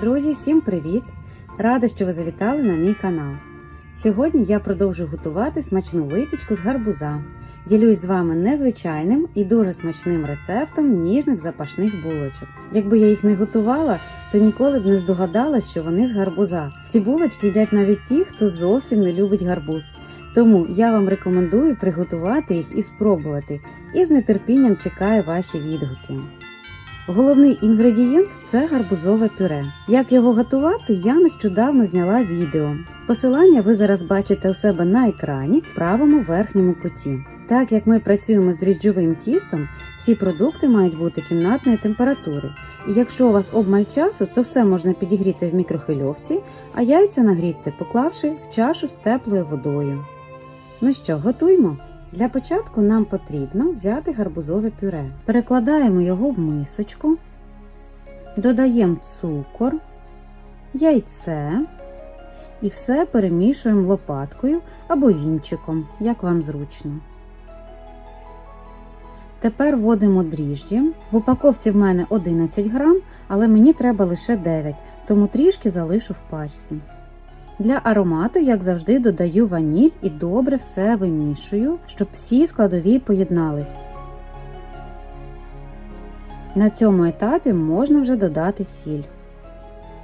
Друзі, всім привіт! Рада, що ви завітали на мій канал. Сьогодні я продовжу готувати смачну випічку з гарбуза. Ділюсь з вами незвичайним і дуже смачним рецептом ніжних запашних булочок. Якби я їх не готувала, то ніколи б не здогадалась, що вони з гарбуза. Ці булочки їдять навіть ті, хто зовсім не любить гарбуз. Тому я вам рекомендую приготувати їх і спробувати. І з нетерпінням чекаю ваші відгуки. Головний інгредієнт це гарбузове пюре. Як його готувати, я нещодавно зняла відео. Посилання ви зараз бачите у себе на екрані в правому верхньому куті. Так як ми працюємо з дріжджовим тістом, всі продукти мають бути кімнатної температури. І якщо у вас обмаль часу, то все можна підігріти в мікрохвильовці, а яйця нагріти, поклавши в чашу з теплою водою. Ну що, готуємо? Для початку нам потрібно взяти гарбузове пюре. Перекладаємо його в мисочку, додаємо цукор, яйце і все перемішуємо лопаткою або вінчиком, як вам зручно. Тепер вводимо дріжджі. В упаковці в мене 11 грам, але мені треба лише 9, тому трішки залишу в пачці. Для аромату, як завжди, додаю ваніль і добре все вимішую, щоб всі складові поєднались. На цьому етапі можна вже додати сіль.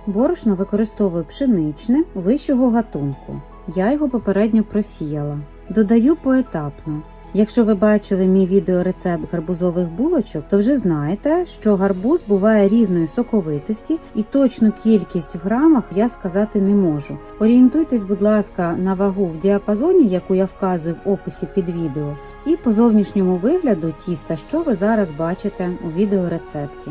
Борошно використовую пшеничне вищого гатунку. Я його попередньо просіяла. Додаю поетапно. Якщо ви бачили мій відеорецепт гарбузових булочок, то вже знаєте, що гарбуз буває різної соковитості і точну кількість в грамах я сказати не можу. Орієнтуйтесь, будь ласка, на вагу в діапазоні, яку я вказую в описі під відео, і по зовнішньому вигляду тіста, що ви зараз бачите у відеорецепті.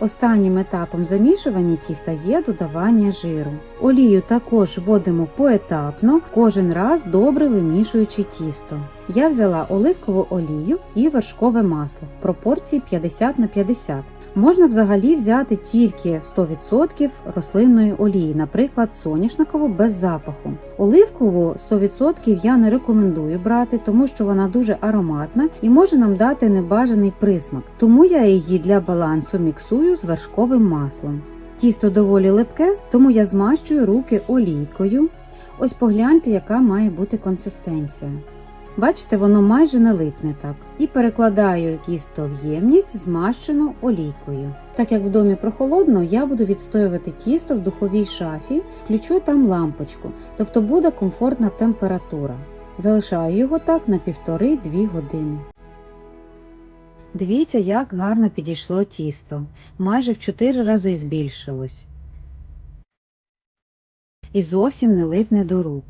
Останнім етапом замішування тіста є додавання жиру. Олію також вводимо поетапно, кожен раз добре вимішуючи тісто. Я взяла оливкову олію і вершкове масло в пропорції 50 на 50. Можна взагалі взяти тільки 100% рослинної олії, наприклад, соняшникову без запаху. Оливкову 100% я не рекомендую брати, тому що вона дуже ароматна і може нам дати небажаний присмак. Тому я її для балансу міксую з вершковим маслом. Тісто доволі липке, тому я змащую руки олійкою. Ось погляньте, яка має бути консистенція. Бачите, воно майже не липне так. І перекладаю тісто в ємність, змащену олійкою. Так як в домі прохолодно, я буду відстоювати тісто в духовій шафі, включу там лампочку, тобто буде комфортна температура. Залишаю його так на 1,5-2 години. Дивіться, як гарно підійшло тісто. Майже в 4 рази збільшилось. І зовсім не липне до рук.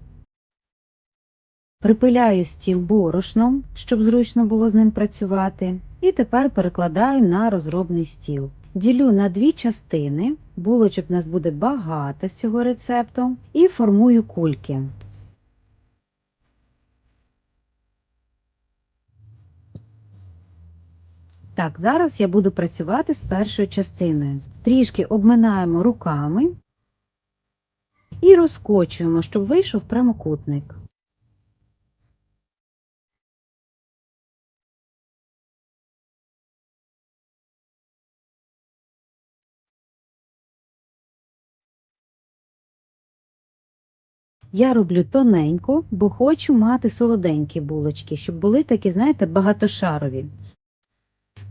Припиляю стіл борошном, щоб зручно було з ним працювати, і тепер перекладаю на розробний стіл. Ділю на дві частини, булочок у нас буде багато з цього рецепту, і формую кульки. Так, зараз я буду працювати з першою частиною. Трішки обминаємо руками і розкочуємо, щоб вийшов прямокутник. Я роблю тоненько, бо хочу мати солоденькі булочки, щоб були такі, знаєте, багатошарові.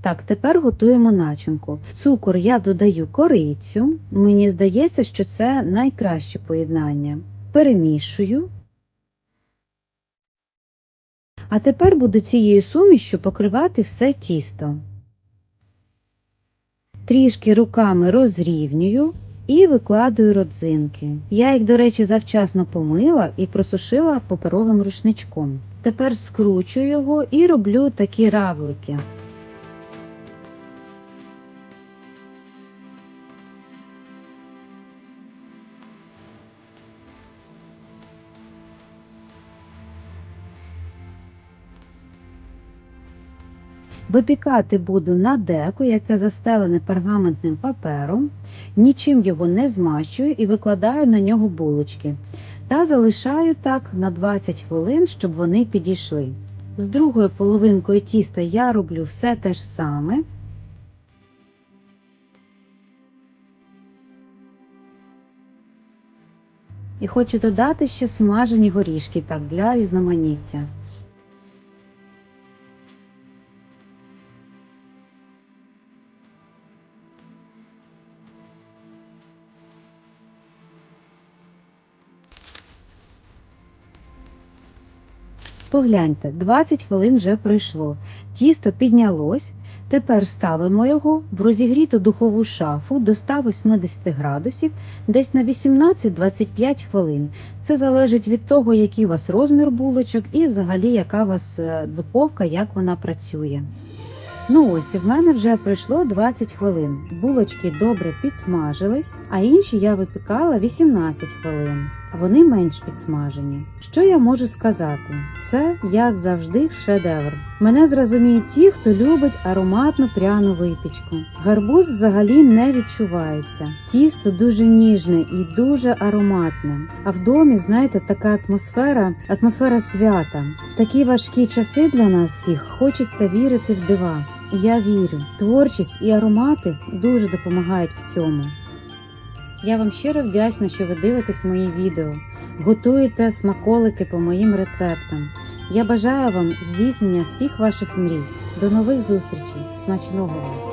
Так, тепер готуємо начинку. Цукор я додаю корицю. Мені здається, що це найкраще поєднання. Перемішую. А тепер буду цією сумішю покривати все тісто. Трішки руками розрівнюю і викладую родзинки. Я їх, до речі, завчасно помила і просушила паперовим рушничком. Тепер скручую його і роблю такі равлики. Випікати буду на деку, яке застелене пергаментним папером, нічим його не змащую і викладаю на нього булочки. Та залишаю так на 20 хвилин, щоб вони підійшли. З другою половинкою тіста я роблю все те ж саме. І хочу додати ще смажені горішки так для різноманіття. Погляньте, 20 хвилин вже пройшло. Тісто піднялось. Тепер ставимо його в розігріту духову шафу до 180 градусів десь на 18-25 хвилин. Це залежить від того, який у вас розмір булочок і взагалі яка у вас е, духовка, як вона працює. Ну ось, в мене вже пройшло 20 хвилин. Булочки добре підсмажились, а інші я випікала 18 хвилин. Вони менш підсмажені. Що я можу сказати? Це, як завжди, шедевр. Мене зрозуміють ті, хто любить ароматну пряну випічку. Гарбуз взагалі не відчувається. Тісто дуже ніжне і дуже ароматне. А в домі, знаєте, така атмосфера, атмосфера свята. В такі важкі часи для нас всіх хочеться вірити в дива. Я вірю, творчість і аромати дуже допомагають в цьому. Я вам щиро вдячна, що ви дивитесь мої відео, готуєте смаколики по моїм рецептам. Я бажаю вам здійснення всіх ваших мрій. До нових зустрічей! Смачного вам!